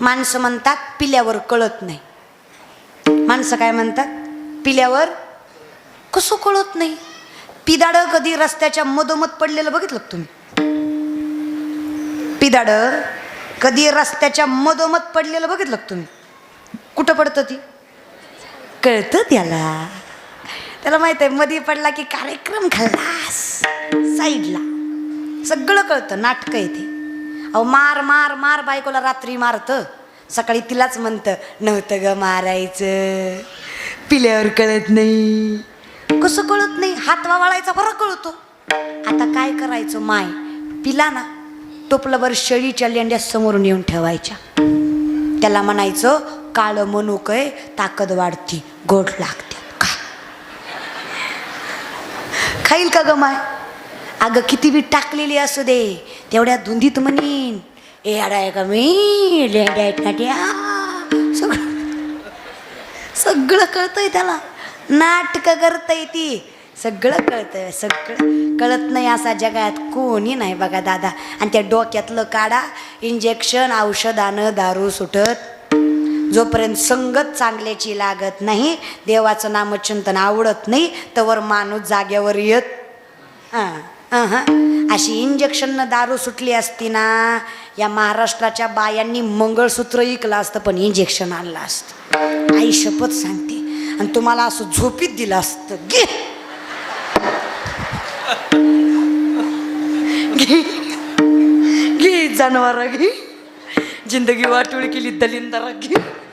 माणसं म्हणतात पिल्यावर कळत नाही. माणसं काय म्हणतात? पिल्यावर कसं कळत नाही? पिदाडं कधी रस्त्याच्या मधोमध पडलेलं बघितलं तुम्ही? पिदाडं कधी रस्त्याच्या मधोमध पडलेलं बघितलं तुम्ही? कुठं पडतं ती? कळतं त्याला. त्याला माहीत आहे मध्ये पडला की कार्यक्रम खाल्लास. साईडला. सगळं कळतं नाटकं आहे ते अहो मार मार मार बायकोला रात्री मारतं. सकाळी तिलाच म्हणतं नव्हतं ग मारायचं. पिल्यावर कळत नाही. कसं कळत नाही? हात वाळायचा बरं कळतो. आता काय करायचं माय? पिला ना टोपलभर शेळीच्या लेंड्या समोरून येऊन ठेवायच्या. त्याला म्हणायचं काळं मनुकय ताकद वाढती गोड लागते. खा. खाईल का ग माय? अगं किती बी टाकलेली असू दे. तेवढ्या धुंदीत म्हणीन ए अडाय का मी लेंड्या आहेत ना सगळं सगळं कळतंय त्याला. नाटकं करतय ती. सगळं कळतंय सगळं. कळत नाही असा जगात कोणी नाही बघा दादा. आणि त्या डोक्यातलं काढा इंजेक्शन औषधानं दारू सुटत. जोपर्यंत संगत चांगल्याची लागत नाही देवाचं नामचिंतन आवडत नाही तवर माणूस जाग्यावर येत. हां. अशी इंजेक्शननं दारू सुटली असती ना या महाराष्ट्राच्या बायांनी मंगळसूत्र इकलं असतं पण इंजेक्शन आणलं असतं. आई शपथ सांगते. आणि तुम्हाला असं झोपीत दिलं असतं. घे. घे. घे जनावर घे. जिंदगी वाटोळी केली दलिंदरा घे.